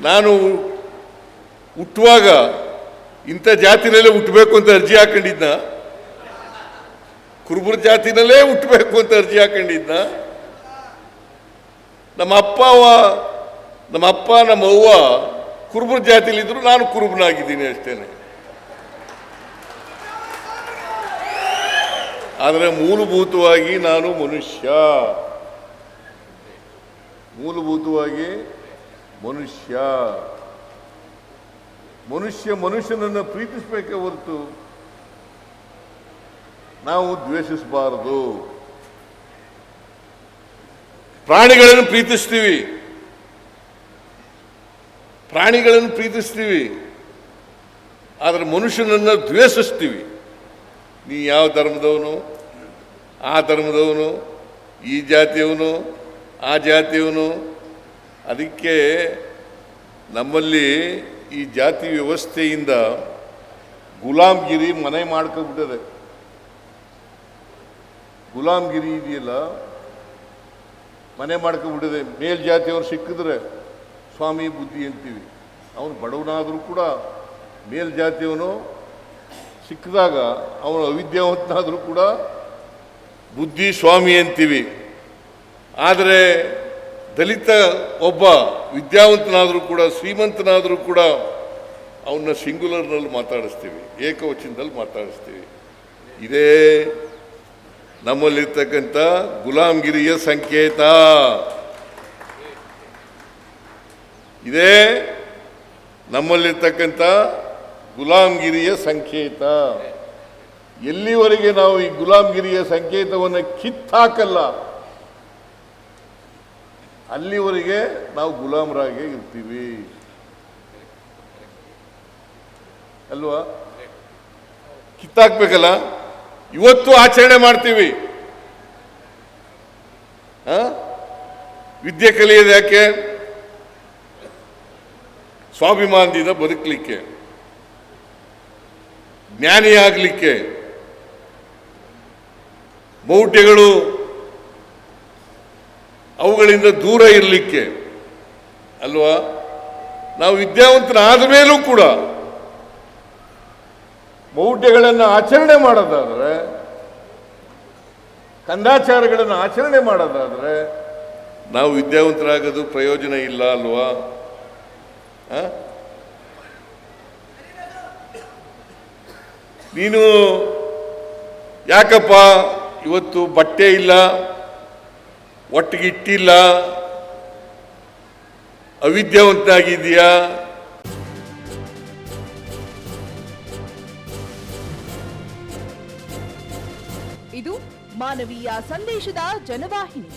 ನಾನು ಹುಟ್ಟುವಾಗ ಇಂಥ ಜಾತಿನಲ್ಲೇ ಹುಟ್ಟಬೇಕು ಅಂತ ಅರ್ಜಿ ಹಾಕೊಂಡಿದ್ನ? ಕುರುಬರ ಜಾತಿನಲ್ಲೇ ಹುಟ್ಟಬೇಕು ಅಂತ ಅರ್ಜಿ ಹಾಕೊಂಡಿದ್ನ? ನಮ್ಮ ಅಪ್ಪ ನಮ್ಮ ಅಪ್ಪ, ನಮ್ಮ ಅವ್ವ ಕುರುಬರ ಜಾತಿಲಿದ್ರು ನಾನು ಕುರುಬನಾಗಿದ್ದೀನಿ ಅಷ್ಟೇನೆ. ಆದರೆ ಮೂಲಭೂತವಾಗಿ ನಾನು ಮನುಷ್ಯ. ಮೂಲಭೂತವಾಗಿ ಮನುಷ್ಯ ಮನುಷ್ಯ ಮನುಷ್ಯನನ್ನು ಪ್ರೀತಿಸಬೇಕೇ ಹೊರತು ನಾವು ದ್ವೇಷಿಸಬಾರದು. ಪ್ರಾಣಿಗಳನ್ನು ಪ್ರೀತಿಸ್ತೀವಿ. ಪ್ರಾಣಿಗಳನ್ನು ಪ್ರೀತಿಸ್ತೀವಿ. ಆದರೆ ಮನುಷ್ಯನನ್ನು ದ್ವೇಷಿಸ್ತೀವಿ. ನೀ ಯಾವ ಧರ್ಮದವನು? ಆ ಧರ್ಮದವನು? ಈ ಜಾತಿಯವನು? ಆ ಜಾತಿಯವನು? ಅದಕ್ಕೆ ನಮ್ಮಲ್ಲಿ ಈ ಜಾತಿ ವ್ಯವಸ್ಥೆಯಿಂದ ಗುಲಾಮ್ಗಿರಿ ಮನೆ ಮಾಡ್ಕೊಬಿಟ್ಟದೆ. ಗುಲಾಮ್ಗಿರಿ ಇದೆಯಲ್ಲ, ಮನೆ ಮಾಡ್ಕೊಬಿಟ್ಟಿದೆ. ಮೇಲ್ಜಾತಿಯವ್ರು ಸಿಕ್ಕಿದ್ರೆ ಸ್ವಾಮಿ ಬುದ್ಧಿ ಅಂತೀವಿ. ಅವನು ಬಡವನಾದರೂ ಕೂಡ ಮೇಲ್ಜಾತಿಯವನು ಸಿಕ್ಕಿದಾಗ ಅವನು ಅವಿದ್ಯಾವಂತನಾದರೂ ಕೂಡ ಬುದ್ಧಿ ಸ್ವಾಮಿ ಅಂತೀವಿ. ಆದರೆ ದಲಿತ ಒಬ್ಬ ವಿದ್ಯಾವಂತನಾದರೂ ಕೂಡ, ಶ್ರೀಮಂತನಾದರೂ ಕೂಡ ಅವನ್ನ ಸಿಂಗುಲರ್ನಲ್ಲಿ ಮಾತಾಡಿಸ್ತೀವಿ, ಏಕವಚನದಲ್ಲಿ ಮಾತಾಡಿಸ್ತೀವಿ. ಇದೇ ನಮ್ಮಲ್ಲಿರ್ತಕ್ಕಂಥ ಗುಲಾಮ್ಗಿರಿಯ ಸಂಕೇತ. ಇದೇ ನಮ್ಮಲ್ಲಿರ್ತಕ್ಕಂಥ ಗುಲಾಮ್ಗಿರಿಯ ಸಂಕೇತ. ಎಲ್ಲಿವರೆಗೆ ನಾವು ಈ ಗುಲಾಮ್ಗಿರಿಯ ಸಂಕೇತವನ್ನು ಕಿತ್ತಾಕಲ್ಲ ಅಲ್ಲಿವರೆಗೆ ನಾವು ಗುಲಾಮರಾಗೇ ಇರ್ತೀವಿ. ಅಲ್ವಾ? ಕಿತ್ತಾಕ್ಬೇಕಲ್ಲ? ಇವತ್ತು ಆಚರಣೆ ಮಾಡ್ತೀವಿ? ವಿದ್ಯೆ ಕಲಿಯೋದು ಯಾಕೆ? ಸ್ವಾಭಿಮಾನದಿಂದ ಬದುಕಲಿಕ್ಕೆ. ಜ್ಞಾನಿಯಾಗಲಿಕ್ಕೆ. ಮೌಢ್ಯಗಳು ಅವುಗಳಿಂದ ದೂರ ಇರಲಿಕ್ಕೆ, ಅಲ್ವಾ? ನಾವು ವಿದ್ಯಾವಂತರಾದ ಮೇಲೂ ಕೂಡ ಮೌಢ್ಯಗಳನ್ನು ಆಚರಣೆ ಮಾಡೋದಾದರೆ, ಕಂದಾಚಾರಗಳನ್ನು ಆಚರಣೆ ಮಾಡೋದಾದರೆ, ನಾವು ವಿದ್ಯಾವಂತರಾಗೋದು ಪ್ರಯೋಜನ ಇಲ್ಲ ಅಲ್ವಾ? ನೀನು ಯಾಕಪ್ಪ ಇವತ್ತು ಬಟ್ಟೆ ಇಲ್ಲ? ಒಟ್ಟಿಗೆ ಇಟ್ಟಿಲ್ಲ ಅವಿದ್ಯಾವಂತಾಗಿದೆಯಾ ಇದು ಮಾನವೀಯ ಸಂದೇಶದ ಜನವಾಹಿನಿ.